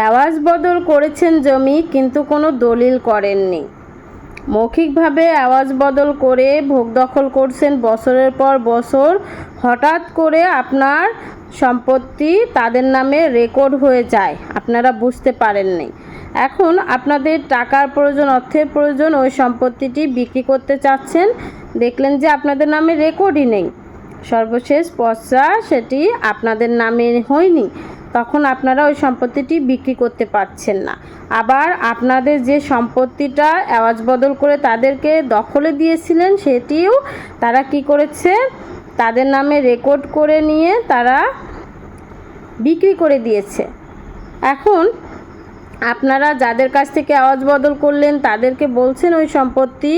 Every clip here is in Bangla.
আওয়াজ বদল করেছেন জমি, কিন্তু কোনো দলিল করেননি। মৌখিকভাবে আওয়াজ বদল করে ভোগ দখল করছেন বছরের পর বছর। হঠাৎ করে আপনার সম্পত্তি তাদের নামে রেকর্ড হয়ে যায়। আপনারা বুঝতে পারেননি। এখন আপনাদের টাকার প্রয়োজন, অর্থের প্রয়োজন, ওই সম্পত্তিটি বিক্রি করতে চাচ্ছেন। দেখলেন যে আপনাদের নামে রেকর্ডই নেই। সর্বশেষ পয়সা সেটি আপনাদের নামে হয়নি। তখন আপনারা ওই সম্পত্তিটি বিক্রি করতে পারছেন না। আবার আপনাদের যে সম্পত্তিটা আওয়াজ বদল করে তাদেরকে দখলে দিয়েছিলেন, সেটিও তারা কি করেছে? তাদের নামে রেকর্ড করে নিয়ে তারা বিক্রি করে দিয়েছে। এখন আপনারা যাদের কাছ থেকে আওয়াজ বদল করলেন, তাদেরকে বলছেন ওই সম্পত্তি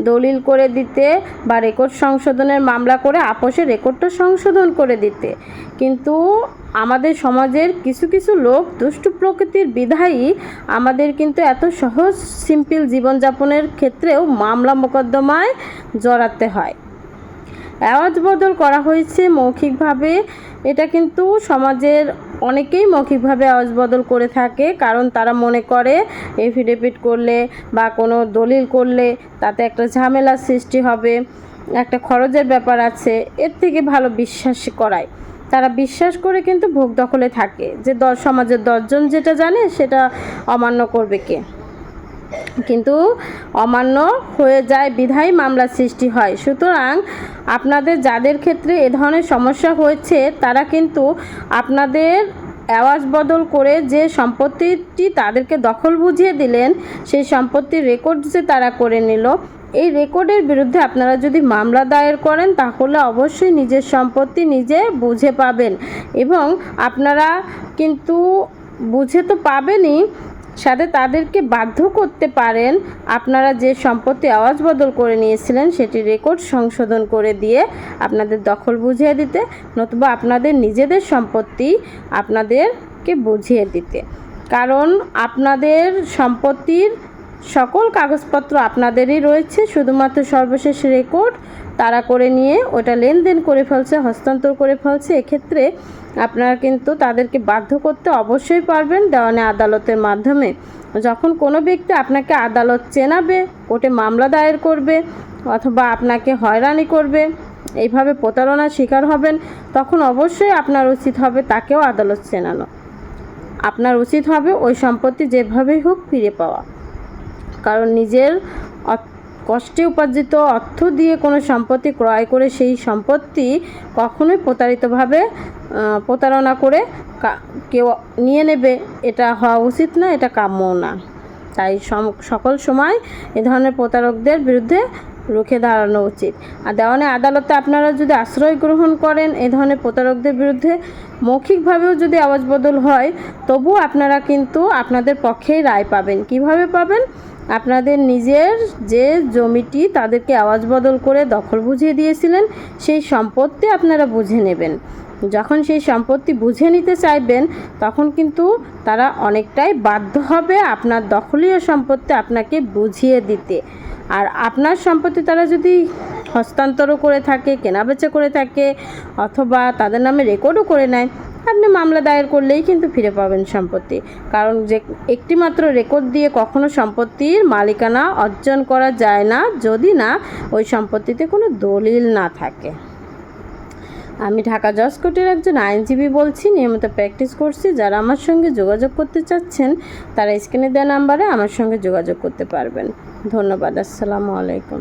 দলিল করে দিতে বা রেকর্ড সংশোধনের মামলা করে আপোষে রেকর্ডটা সংশোধন করে দিতে। কিন্তু আমাদের সমাজের কিছু কিছু লোক দুষ্টু প্রকৃতির বিধায়ী, আমাদের কিন্তু এত সহজ, সিম্পল জীবনযাপনের ক্ষেত্রেও মামলা মোকদ্দমায় জড়াতে হয়। আওয়াজ বদল করা হয়েছে মৌখিকভাবে। এটা কিন্তু সমাজের অনেকেই মৌখিকভাবে আওয়াজ বদল করে থাকে, কারণ তারা মনে করে এফিডেভিট করলে বা কোনো দলিল করলে তাতে একটা ঝামেলার সৃষ্টি হবে, একটা খরচের ব্যাপার আছে, এর থেকে ভালো বিশ্বাস করায়। তারা বিশ্বাস করে কিন্তু ভোগ দখলে থাকে, যে দশ সমাজের দশজন যেটা জানে সেটা অমান্য করবে কে? কিন্তু অমান্য হয়ে যায় বিধায় মামলা সৃষ্টি হয়। সুতরাং আপনাদের যাদের ক্ষেত্রে এ ধরনের সমস্যা হয়েছে, তারা কিন্তু আপনাদের আওয়াজ বদল করে যে সম্পত্তিটি তাদেরকে দখল বুঝিয়ে দিলেন, সেই সম্পত্তির রেকর্ড যে তারা করে নিল, এই রেকর্ডের বিরুদ্ধে আপনারা যদি মামলা দায়ের করেন, তাহলে অবশ্যই নিজের সম্পত্তি নিজে বুঝে পাবেন। এবং আপনারা কিন্তু বুঝে তো পাবেনই সাথে তাদেরকে বাধ্য করতে পারেন। আপনারা যে সম্পত্তি আওয়াজ বদল করে নিয়েছিলেন, সেটি রেকর্ড সংশোধন করে দিয়ে আপনাদের দখল বুঝিয়ে দিতে, নতুবা আপনাদের নিজেদের সম্পত্তি আপনাদেরকে বুঝিয়ে দিতে। কারণ আপনাদের সম্পত্তির সকল কাগজপত্র আপনাদেরই রয়েছে, শুধুমাত্র সর্বশেষ রেকর্ড তারা করে নিয়ে ওটা লেনদেন করে ফেলছে, হস্তান্তর করে ফেলছে। এক্ষেত্রে আপনারা কিন্তু তাদেরকে বাধ্য করতে অবশ্যই পারবেন দেওয়ানে আদালতের মাধ্যমে। যখন কোনো ব্যক্তি আপনাকে আদালত চেনাবে, কোর্টে মামলা দায়ের করবে অথবা আপনাকে হয়রানি করবে, এইভাবে প্রতারণার শিকার হবেন, তখন অবশ্যই আপনার উচিত হবে তাকেও আদালত চেনানো। আপনার উচিত হবে ওই সম্পত্তি যেভাবেই হোক ফিরে পাওয়া। কারণ নিজের কষ্টে উপার্জিত অর্থ দিয়ে কোনো সম্পত্তি ক্রয় করে সেই সম্পত্তি কখনোই প্রতারিতভাবে প্রতারণা করে কেউ নিয়ে নেবে। এটা হওয়া উচিত না, এটা কাম্যও না। তাই সকল সময় এ ধরনের প্রতারকদের বিরুদ্ধে রুখে দাঁড়ানো উচিত। আর দেওয়ানে আদালতে আপনারা যদি আশ্রয় গ্রহণ করেন এ ধরনের প্রতারকদের বিরুদ্ধে, মৌখিকভাবেও যদি আওয়াজ বদল হয় তবু আপনারা কিন্তু আপনাদের পক্ষেই রায় পাবেন। কীভাবে পাবেন? আপনাদের নিজের যে জমিটি তাদেরকে আওয়াজ বদল করে দখল বুঝিয়ে দিয়েছিলেন, সেই সম্পত্তি আপনারা বুঝে নেবেন। যখন সেই সম্পত্তি বুঝে নিতে চাইবেন, তখন কিন্তু তারা অনেকটাই বাধ্য হবে আপনার দখলীয় সম্পত্তি আপনাকে বুঝিয়ে দিতে। আর আপনার সম্পত্তি তারা যদি হস্তান্তরও করে থাকে, কেনাবেচা করে থাকে, অথবা তাদের নামে রেকর্ডও করে নেয় আপনি মামলা দায়ের করলেই কিন্তু ফিরে পাবেন সম্পত্তি। কারণ যে একটিমাত্র রেকর্ড দিয়ে কখনো সম্পত্তির মালিকানা অর্জন করা যায় না, যদি না ওই সম্পত্তিতে কোনো দলিল না থাকে। আমি ঢাকা জজ কোর্টের একজন আইনজীবী বলছি, নিয়মিত প্র্যাকটিস করছি। যারা আমার সঙ্গে যোগাযোগ করতে চাচ্ছেন, তারা স্ক্রিনে দেওয়া নাম্বারে আমার সঙ্গে যোগাযোগ করতে পারবেন। ধন্যবাদ, আসসালামু আলাইকুম।